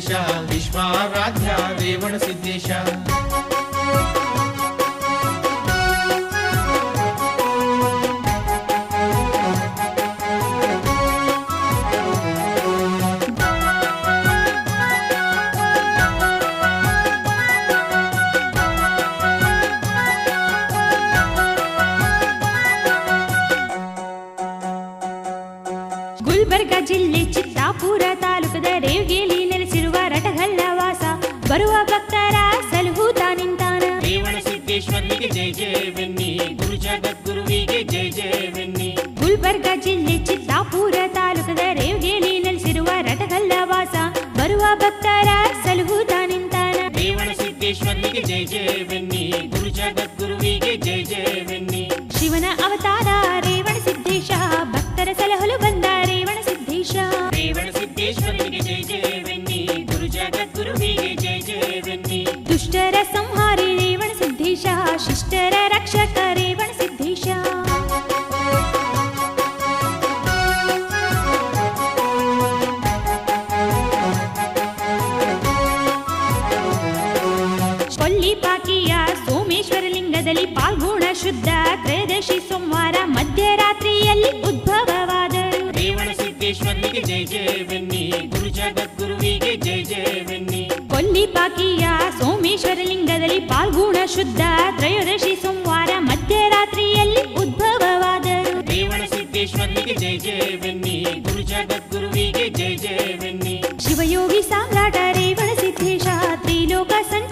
ರೇವಣ ಸಿದ್ದೇಶ ವಿಶ್ವಾರಾಧ್ಯ ರೇವಣ ಗುಲ್ಬರ್ಗ ಜಿಲ್ಲೆ ಚಿತ್ತಾಪುರ ತಾಲೂಕದ ರೇವಗೇಲಿ ನೆಲೆಸಿರುವ ರಟಗಲ್ಲ ವಾಸ. ಬರುವ ಭಕ್ತರ ಸಲಹುತ್ತಾ ನಿಂತಾನ. ದೇವನ ಸಿದ್ದೇಶ್ವರನಿಗೆ ಜಯ ಜಯ ಬೆನ್ನಿ ಗುರು ಜಗದ್ಗುರುವಿಗೆ ಜಯ ಜಯವೆನ್ನಿ ಶಿವನ ತ್ರಯೋದಶಿ ಸೋಮವಾರ ಮಧ್ಯರಾತ್ರಿಯಲ್ಲಿ ಉದ್ಭವವಾದರು. ರೇವಣ ಸಿದ್ದೇಶ್ವರನಿಗೆ ಜಯ ಜಯವೆನ್ನಿ ಗುರು ಜಗದ್ಗುರುವಿಗೆ ಜಯ ಜಯವೆನ್ನಿ ಕೊಲ್ಲಿಪಾಕಿಯ ಸೋಮೇಶ್ವರ ಲಿಂಗದಲ್ಲಿ ಪಾಲ್ಗುಣ ಶುದ್ಧ ತ್ರಯೋದಶಿ ಸೋಮವಾರ ಮಧ್ಯರಾತ್ರಿಯಲ್ಲಿ ಉದ್ಭವವಾದರು. ರೇವಣ ಸಿದ್ದೇಶ್ವರನಿಗೆ ಜಯ ಜಯವೆನ್ನಿ ಗುರು ಜಗದ್ಗುರುವಿಗೆ ಜಯ ಜಯವೆನ್ನಿ ಶಿವಯೋಗಿ ಸಾಮ್ರಾಟ ರೇವಣ ಸಿದ್ದೇಶ ತ್ರಿಲೋಕ ಸಂಚಾರಿ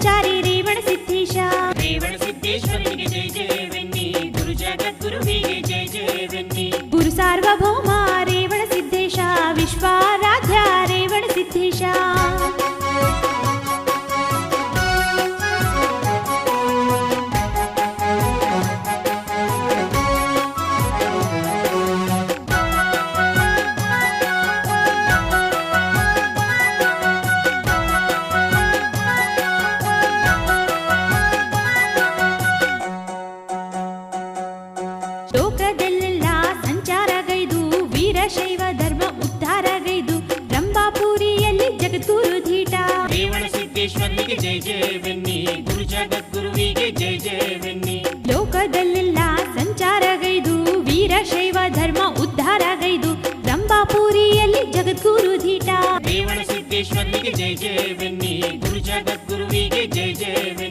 ಜಗದ್ಗುರುವಿಗೆ ಜಯ ಜಯವೆನ್ನಿ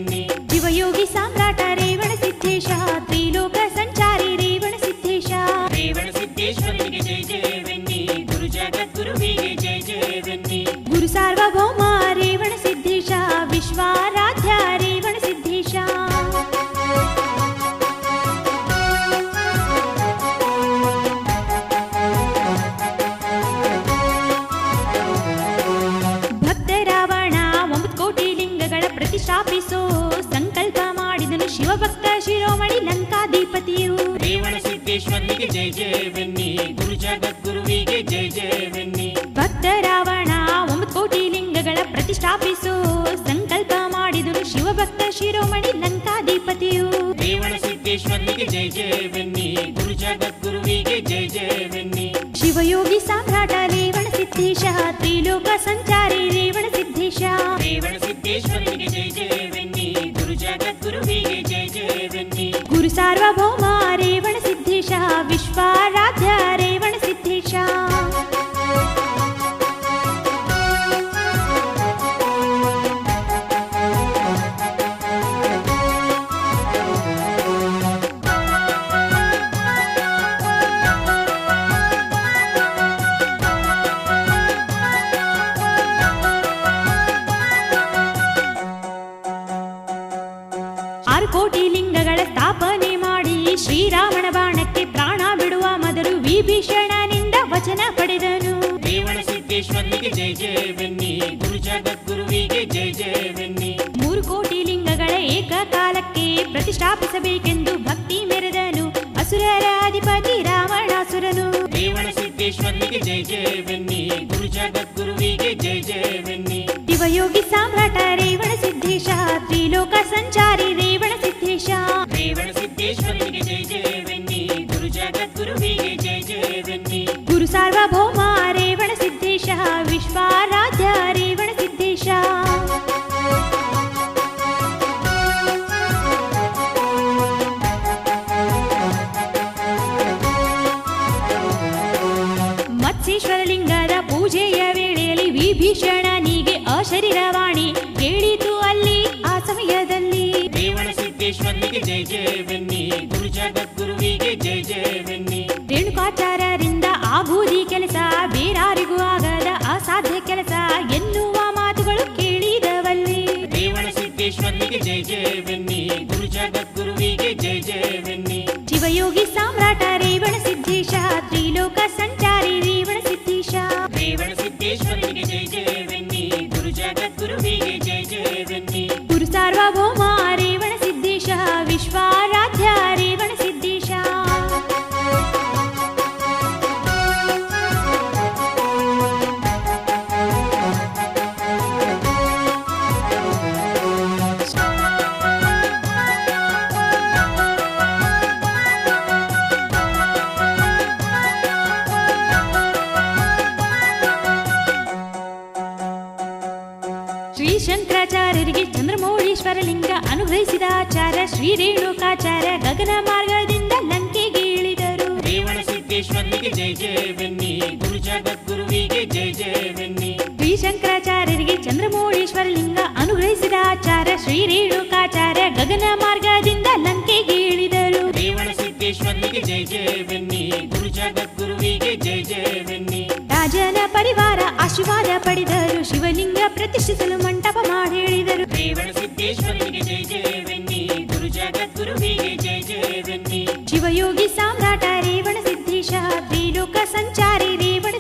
ಜಯ ಜಯವೆನ್ನಿ ಗುರು ಜಗದ್ಗುರುವಿಗೆ ಜಯ ಜಯವೆನ್ನಿ ಭಕ್ತ ರಾವಣ ಒಂಬತ್ತು ಕೋಟಿ ಲಿಂಗಗಳ ಪ್ರತಿಷ್ಠಾಪಿಸು. ಸಂಕಲ್ಪ ಮಾಡಿದನು ಶಿವಭಕ್ತ ಶಿರೋಮಣಿ ಲಂಕಾಧಿಪತಿಯು. ರೇವಣ ಸಿದ್ದೇಶ್ವರನಿಗೆ ಜಯ ಜಯವೆನ್ನಿ ಗುರು ಜಗದ್ಗುರುವಿಗೆ ಜಯ ಜಯವೆನ್ನಿ ಶಿವಯೋಗಿ ಸಾಮ್ರಾಟ ರೇವಣ ಸಿದ್ದೇಶ ತ್ರಿಲೋಕ ಸಂಚಾರಿ ರೇವಣ ಸಿದ್ದೇಶ. ರೇವಣ ಸಿದ್ದೇಶ್ವರನಿಗೆ ಜಯ ಜಯವೆನ್ನಿ ಗುರು ಜಗದ್ಗುರುವಿಗೆ ಜಯ ಜಯವೆನ್ನಿ ಗುರು ಸಾರ್ವಭೌಮ ವಿಶ್ವಾರಾಧ್ಯ ರೇವಣ ಜಯ ಜಯವೆನ್ನಿ ಗುರು ಜಗದ್ಗುರುವಿಗೆ ಜಯ ಜಯವೆನ್ನಿ ಮೂರು ಕೋಟಿ ಲಿಂಗಗಳ ಏಕಕಾಲಕ್ಕೆ ಪ್ರತಿಷ್ಠಾಪಿಸಬೇಕೆಂದು ಭಕ್ತಿ ಮೆರೆದನು ಅಸುರರ ಅಧಿಪತಿ ರಾವಣಾಸುರನು ರೇವಣ ಸಿದ್ದೇಶ್ವರನಿಗೆ ಜಯ ಜಯವೆನ್ನಿ ಗುರು ಜಗದ್ಗುರುವಿಗೆ ಜಯ ಜಯವೆನ್ನಿ ಸಾಮ್ರಾಟ ರೇವಣ ಸಿದ್ದೇಶ ತ್ರಿಲೋಕ ಸಂಚಾರಿ ರೇವಣ ಸಿದ್ದೇಶ ರೇವಣ ಸಿದ್ದೇಶ್ವರನಿಗೆ ಜಯ ಜಯವೆನ್ನಿ ವಿಭೀಷಣನಿಗೆ ಅಶರೀರವಾಣಿ ಕೇಳಿತು ಅಲ್ಲಿ ಆ ಸಮಯದಲ್ಲಿ. ರೇವಣ ಸಿದ್ದೇಶ್ವರನಿಗೆ ಜಯ ಜಯವೆನ್ನಿ ಗುರು ಜಗದ್ಗುರುವಿಗೆ ಜಯ ಜಯವೆನ್ನಿ ರೇಣುಕಾಚಾರ್ಯರಿಂದ ಆಗುವುದಿ ಕೆಲಸ ಬೇರಾರಿಗೂ ಆಗದ ಅಸಾಧ್ಯ ಕೆಲಸ ಎನ್ನುವ ಮಾತುಗಳು ಕೇಳಿದವಲ್ಲಿ. ರೇವಣ ಸಿದ್ದೇಶ್ವರನಿಗೆ ಜಯ ಜಯವೆನ್ನಿ ಗುರು ಜಗದ್ಗುರುವಿಗೆ ಜಯ ಜಯವೆನ್ನಿ ಶಿವಯೋಗಿ ಸಾಮ್ರಾಟ ರೇವಣ ಸಿದ್ದೇಶ ತ್ರಿಲೋಕ ಸಂಚಾರಿ ರೇವಣ ಸಿದ್ದೇಶ ರೇವಣ ಸಿದ್ದೇಶ್ವರನಿಗೆ ಜಯ ಜಯವೆನ್ನಿ ಗುರು ಜಗದ್ಗುರುವಿಗೆ ಜಯ ಜಯವೆನ್ನಿ ಗುರು ಸಾರ್ವಭೌಮ ರೇವಣ ಸಿದ್ದೇಶ ವಿಶ್ವಾರಾಧ್ಯ ರೇವಣ ಲಿಂಗ ಅನುಗ್ರಹಿಸಿದ ಆಚಾರ್ಯ ಶ್ರೀ ರೇಣುಕಾಚಾರ್ಯ ಗಗನ ಮಾರ್ಗದಿಂದ ಲಂಕೆಗೆ ಇಳಿದರು ರೇವಣ ಸಿದ್ದೇಶ್ವರನಿಗೆ ಜಯ ಜಯವೆನ್ನಿ ಗುರು ಜಗದ್ಗುರುವಿಗೆ ಜಯ ಜಯವೆನ್ನಿ ಶ್ರೀ ಶಂಕರಾಚಾರ್ಯರಿಗೆ ಚಂದ್ರಮೌಳೇಶ್ವರ ಲಿಂಗ ಅನುಗ್ರಹಿಸಿದ ಆಚಾರ್ಯ ಶ್ರೀ ರೇಣುಕಾಚಾರ್ಯ ಗಗನ ಮಾರ್ಗದಿಂದ ಲಂಕೆಗೆ ಇಳಿದರು ರೇವಣ ಸಿದ್ದೇಶ್ವರನಿಗೆ ಜಯ ಜಯವೆನ್ನಿ ಗುರು ಜಗದ್ಗುರುವಿಗೆ ಜಯ ಜಯವೆನ್ನಿ ರಾಜನ ಪರಿವಾರ ಆಶೀರ್ವಾದ ಪಡೆದರು ಶಿವಲಿಂಗ ಪ್ರತಿಷ್ಠಿಸಲು ಮಂಟಪ ಮಾಡಿ ಹೇಳಿದರು ರೇವಣ ಸಿದ್ದೇಶ್ವರನಿಗೆ ಜಯ ಜಯವೆನ್ನಿ ಗುರು ಜಗದ್ಗುರುವಿಗೆ ಜಯ ಜಯವೆನ್ನಿ ಶಿವಯೋಗಿ ಸಾಮ್ರಾಟ ರೇವಣ ತ್ರಿಲೋಕ ಸಂಚಾರಿ ರೇವಣ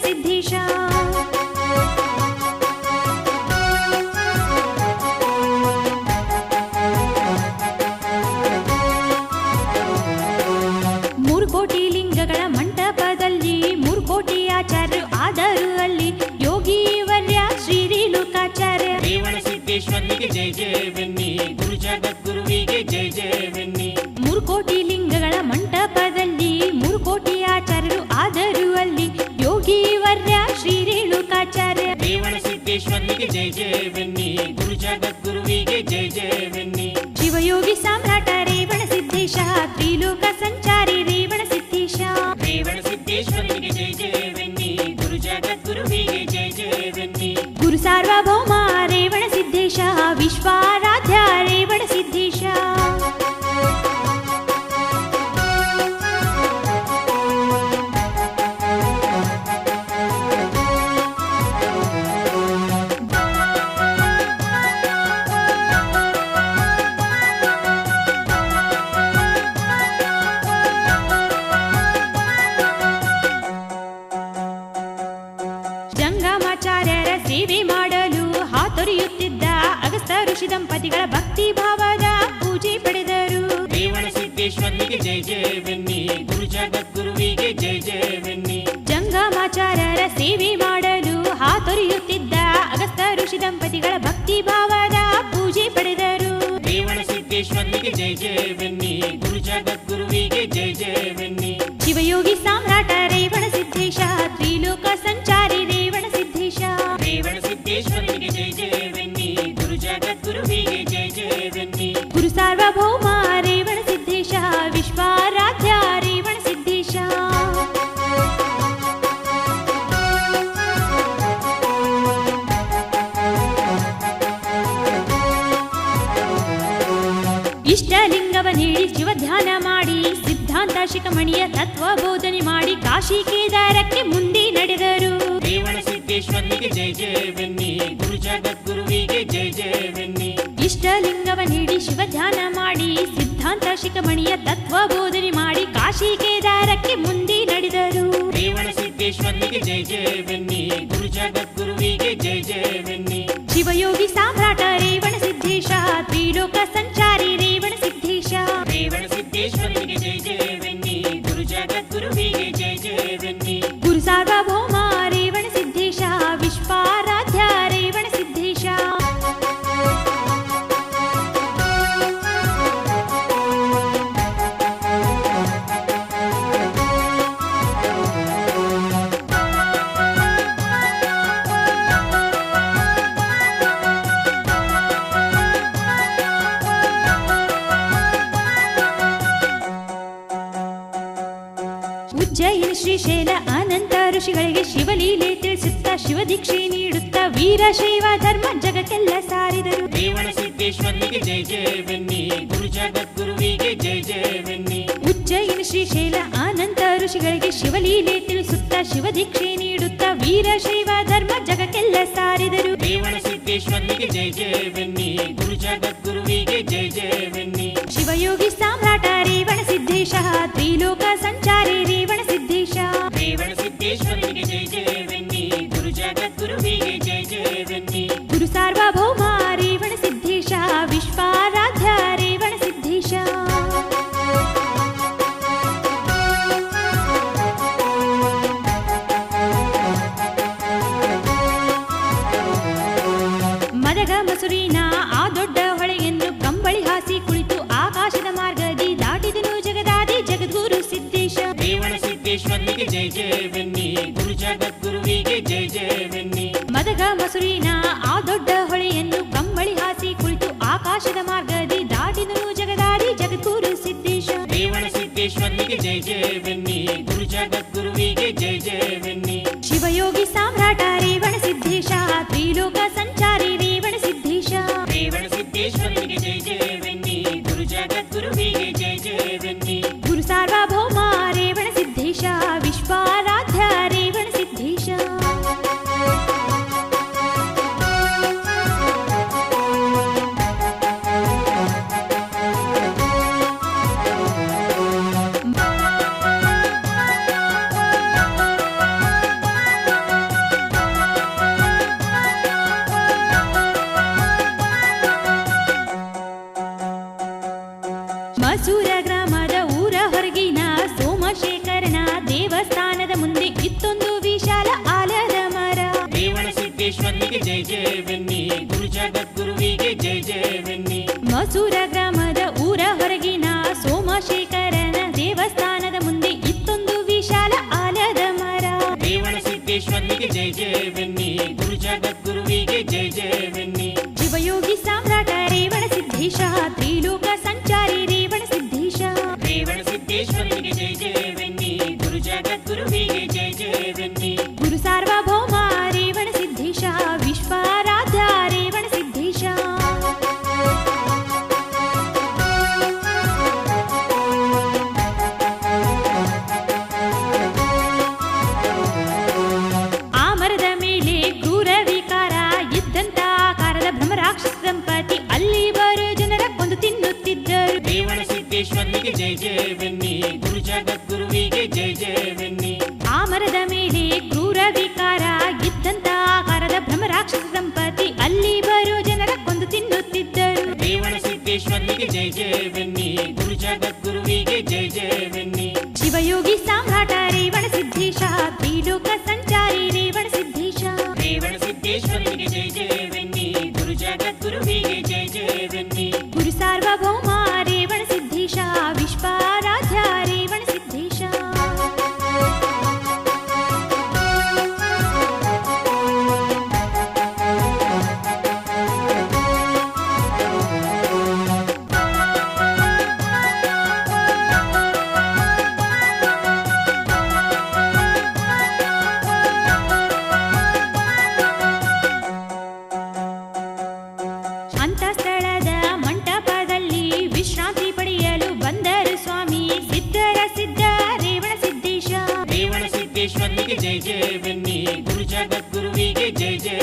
ಕೋಟಿ ಲಿಂಗಗಳ ಮಂಟಪದಲ್ಲಿ ಮೂರು ಕೋಟಿ ಆಚಾರ್ಯರು ಆದರೂ ಅಲ್ಲಿ ಯೋಗಿ ವರ್ಯ ಶ್ರೀ ರೇಣುಕಾಚಾರ್ಯ ರೇವಣ ಸಿದ್ದೇಶ್ವರನಿಗೆ ಜಯ ಗುರು ಜಗದ್ಗುರುವಿಗೆ ಜಯ ಜಯವೆನ್ನಿ ಮೂರು ಕೋಟಿ ಲಿಂಗಗಳ ಮಂಟಪದಲ್ಲಿ ಮೂರು ಕೋಟಿ ಆಚಾರ್ಯರು ಆದರೂ ಅಲ್ಲಿ ಯೋಗಿ ವರ್ಯ ಶ್ರೀ ರೇಣುಕಾಚಾರ್ಯ ರೇವಣ ಸಿದ್ದೇಶ್ವರನಿಗೆ ಜಯ ಜಯವೆನ್ನಿ ಗುರು ಜಗದ್ಗುರುವಿಗೆ ಜಯ ಜಯವೆನ್ನಿ ಶಿವಯೋಗಿ ಸಾಮ್ರಾಟ ರೇವಣ ಸಿದ್ದೇಶ ತ್ರಿಲೋಕ ಸಂಚಾರಿ ರೇವಣ ಸಿದ್ದೇಶ ರೇವಣ ಸಿದ್ದೇಶ್ವರನಿಗೆ ಜಯ ಜಯವೆನ್ನಿ ಗುರು ಜಗದ್ಗುರುವಿಗೆ ಜಯ ಜಯವೆನ್ನಿ ಗುರು ಸಾರ್ವಭೌಮ ರೇವಣ ಸಿದ್ದೇಶ ವಿಶ್ವಾರಾಧ್ಯ ಜಯವೆನ್ನಿ ಜಂಗಮಾಚಾರ್ಯರ ಸೇವೆ ಮಾಡಲು ಹಾತೊರೆಯುತ್ತಿದ್ದ ಅಗಸ್ತ ಋಷಿ ದಂಪತಿಗಳ ಭಕ್ತಿ ಭಾವದ ಪೂಜೆ ಪಡೆದರು. ರೇವಣ ಸಿದ್ದೇಶ್ವರನಿಗೆ ಜಯ ಜಯವೆನ್ನಿ ಗುರು ಜಗದ್ಗುರುವಿಗೆ ಜಯ ಜಯವೆನ್ನಿ ಶಿವಯೋಗಿ ಸಾಮ್ರಾಟ ರೇವಣ ಸಿದ್ದೇಶ ತ್ರಿಲೋಕ ಸಂಚಾರಿ ನೀಡಿ ಶಿವ ಧ್ಯಾನ ಮಾಡಿ ಸಿದ್ಧಾಂತ ಶಿಖಮಣಿಯ ತತ್ವ ಬೋಧನೆ ಮಾಡಿ ಕಾಶಿ ಕೇದಾರಕ್ಕೆ ಮುಂದೆ ನಡೆದರು. ರೇವಣ ಸಿದ್ದೇಶ್ವರನಿಗೆ ಜಯ ಜಯವೆನ್ನಿ ಗುರು ಜಗದ್ಗುರುವಿಗೆ ಜಯ ಜಯವೆನ್ನಿ ಇಷ್ಟಲಿಂಗವ ನೀಡಿ ಶಿವ ಧ್ಯಾನ ಮಾಡಿ ಸಿದ್ಧಾಂತ ಶಿಖಮಣಿಯ ತತ್ವ ಬೋಧನೆ ಮಾಡಿ ಕಾಶಿ ಕೇದಾರಕ್ಕೆ ಮುಂದೆ ನಡೆದರು. ರೇವಣ ಸಿದ್ದೇಶ್ವರನಿಗೆ ಜಯ ಜಯವೆನ್ನಿ ಗುರು ಜಗದ್ಗುರುವಿಗೆ ಜಯ ಜಯವೆನ್ನಿ ಶಿವಯೋಗಿ ಸಾಮ್ರಾಟ ರೇವಣ ಸಿದ್ದೇಶ ತ್ರಿಲೋಕ ಸಂಚಾರಿ ಶೈಲ ಅನಂತ ಋಷಿಗಳಿಗೆ ಶಿವಲೀಲೆ ತಿಳಿಸುತ್ತಾ ಶಿವದೀಕ್ಷೆ ನೀಡುತ್ತಾ ವೀರಶೈವ ಧರ್ಮ ಜಗಕ್ಕೆಲ್ಲ ಸಾರಿದರು. ದೇವಣ ಸಿದ್ದೇಶ್ವರನಿಗೆ ಜಯ ಜಯ ಬೆನ್ನಿ ಗುರು ಜಗದ್ಗುರುವಿಗೆ ಜಯ ಜಯ ಬನ್ನಿ. ಉಜ್ಜಯಿನ ಶ್ರೀಶೈಲ ಅನಂತ ಋಷಿಗಳಿಗೆ ಶಿವಲೀಲೆ ತಿಳಿಸುತ್ತಾ ಶಿವದೀಕ್ಷೆ ನೀಡುತ್ತಾ ವೀರಶೈವ ಧರ್ಮ ಜಗಕ್ಕೆಲ್ಲ ಸಾರಿದರು. ದೇವಣ ಸಿದ್ದೇಶ್ವರನಿಗೆ ಜಯ ಜಯ ಬನ್ನಿ ಗುರು ಜಗದ್ಗುರುವಿ ಜಯ ಜಯ ವೆನ್ನಿ ಗುರು ಜಗದ್ಗುರುವಿಗೆ ಜಯ ಜಯ ಹೊಸೂರ ಗ್ರಾಮದ ಊರ ಹೊರಗಿನ ಸೋಮಶೇಖರನ ದೇವಸ್ಥಾನದ ಮುಂದೆ ಇತ್ತೊಂದು ವಿಶಾಲ ಆಲದ ಮರ. ದೇವರ ಸಿದ್ದೇಶ್ವರನಿಗೆ ಜಯ ಜಯ ಬೆನ್ನಿ ಗುರು ಜಗದ್ಗುರುವಿಗೆ ಜಯ ಜಯ ಬೆನ್ನಿ. ಶಿವಯೋಗಿ ಸಾಮ್ರಾಟ ರೇವಣ ಸಿದ್ದೇಶ ವಿಜಯವೆನ್ನಿ ಶಿವಯೋಗಿ ಸಾಮ್ರಾಟ ರೇವಣ ಸಿದ್ದೇಶ ತ್ರಿಲೋಕ ಸಂಚಾರಿ ರೇವಣ ಸಿದ್ದೇಶ ರೇವಣ ಸಿದ್ದೇಶ್ವರನಿಗೆ ಜಯ ಜಯವೆನ್ನಿ ಗುರು ಜಗದ್ಗುರುವಿಗೆ జయ జయ వెన్ని గురు జగద్గురువిగే జయ జయ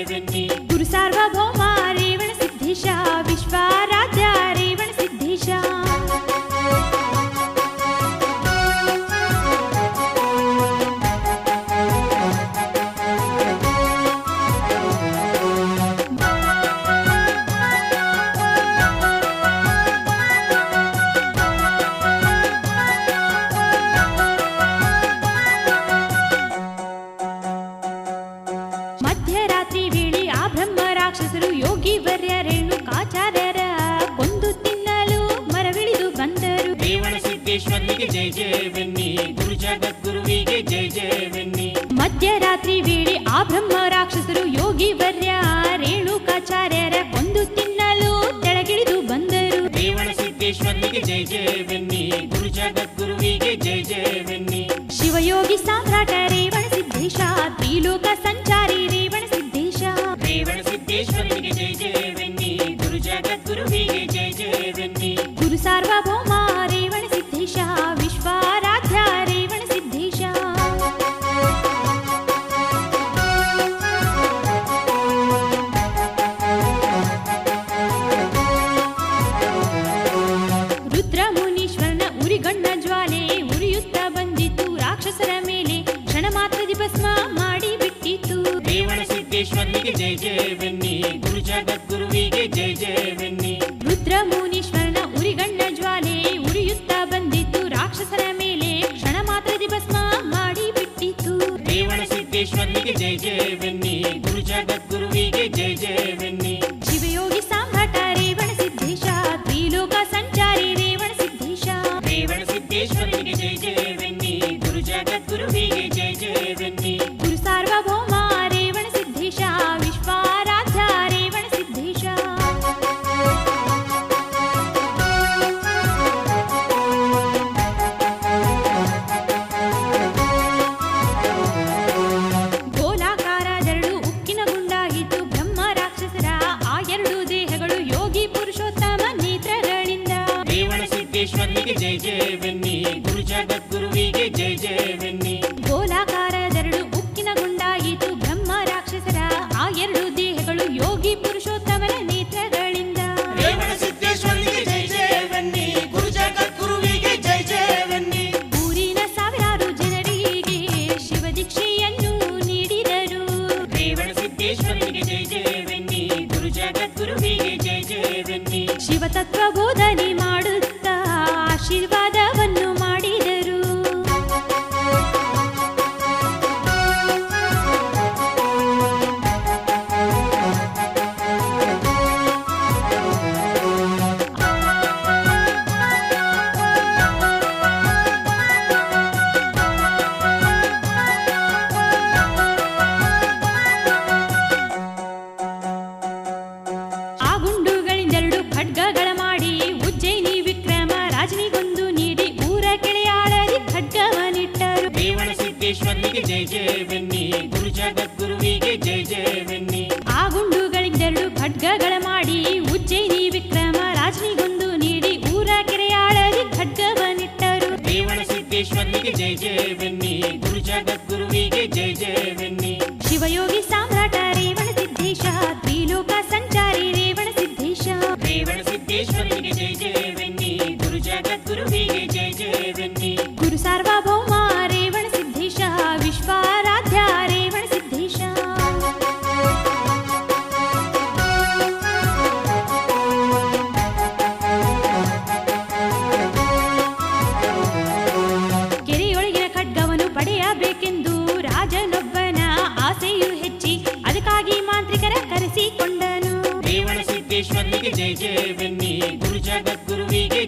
living me. ಮಧ್ಯರಾತ್ರಿ ವೇಳೆ ಆ ಬ್ರಹ್ಮ ರಾಕ್ಷಸರು ಯೋಗಿ ವರ್ಯ ರೇಣುಕಾಚಾರ್ಯರ ಒಂದು ತಿನ್ನಲು ತೆಳಗಿಳಿದು ಬಂದರು ರೇವಣ ಸಿದ್ದೇಶ್ವರನಿಗೆ ಜಯ ಜಯವೆನ್ನಿ ಗುರು ಜಗದ್ಗುರುವಿಗೆ ಜಯ ಜಯವೆನ್ನಿ ಶಿವಯೋಗಿ ಸಾಮ್ರಾಟ ರೇವಣ ಸಿದ್ದೇಶ ತ್ರಿಲೋಕ ಸಂಚಾರಿ ರಾಕ್ಷಸರ ಮೇಲೆ ಕ್ಷಣ ಮಾತ್ರ ಭಸ್ಮ ಮಾಡಿ ಬಿಟ್ಟಿತು. ದೇವನ ಸಿದ್ದೇಶ್ವರನಿಗೆ ಜಯ ಜಯವೆನ್ನಿ ಗುರು ಜಗದ್ಗುರುವಿಗೆ ಜಯ ಬೆನ್ನಿ. ರುದ್ರ ಮುನೀಶ್ವರನ ಉರಿಗಣ್ಣ ಜ್ವಾಲೆ ಉರಿಯುತ್ತಾ ಬಂದಿತ್ತು ರಾಕ್ಷಸರ ಮೇಲೆ ಕ್ಷಣ ಮಾತ್ರ ಭಸ್ಮ ಮಾಡಿ ಬಿಟ್ಟಿತು. ದೇವನ ಸಿದ್ದೇಶ್ವರನಿಗೆ ಜಯ ಜಯವೆನ್ನಿ ಗುರು ಜಗದ್ಗುರುವಿಗೆ तत्प्रबोधने ಖಡ್ಗಗಳ ಮಾಡಿ ಉಜ್ಜಯಿನಿ ವಿಕ್ರಮ, ರಾಜನಿಗೊಂದು ನೀಡಿ ಊರ ಕೆರೆಯಾಳರಿ ಖಡ್ಗವನಿಟ್ಟರು ದೇವನ ಸಿದ್ದೇಶ್ವರನಿಗೆ ಜಯ ಜಯ ಬೆನ್ನಿ. ಗುರು ಜಗದ್ಗುರು ಸಿದ್ಧಿ ಅದಕ್ಕಾಗಿ ಮಾಂತ್ರಿಕರ ಕರೆಸಿಕೊಂಡನು ದೇವನ ಸಿದ್ದೇಶ್ವರನಿಗೆ ಜಯ ಜಯ ಬನ್ನಿ ಗುರು ಜಗದ್ಗುರುವಿಗೆ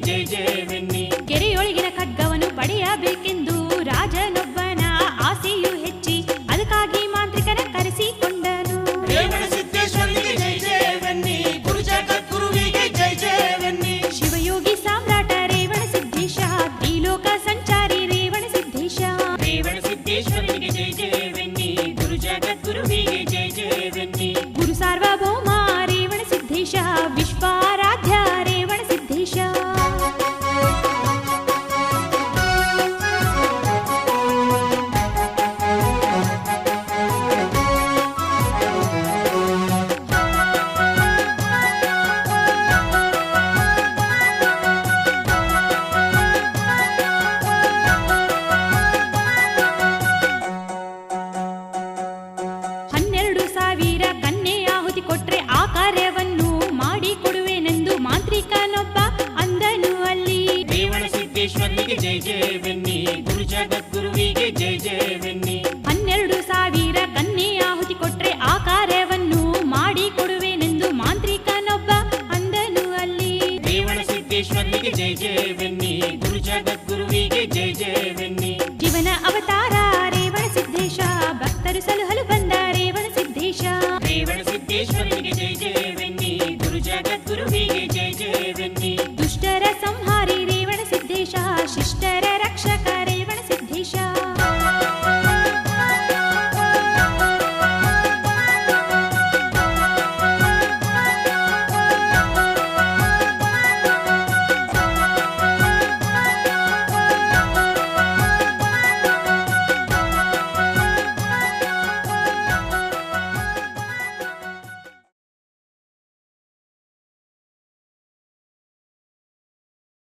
ಜಯ ಜಯವೆನ್ನಿ ಗುರು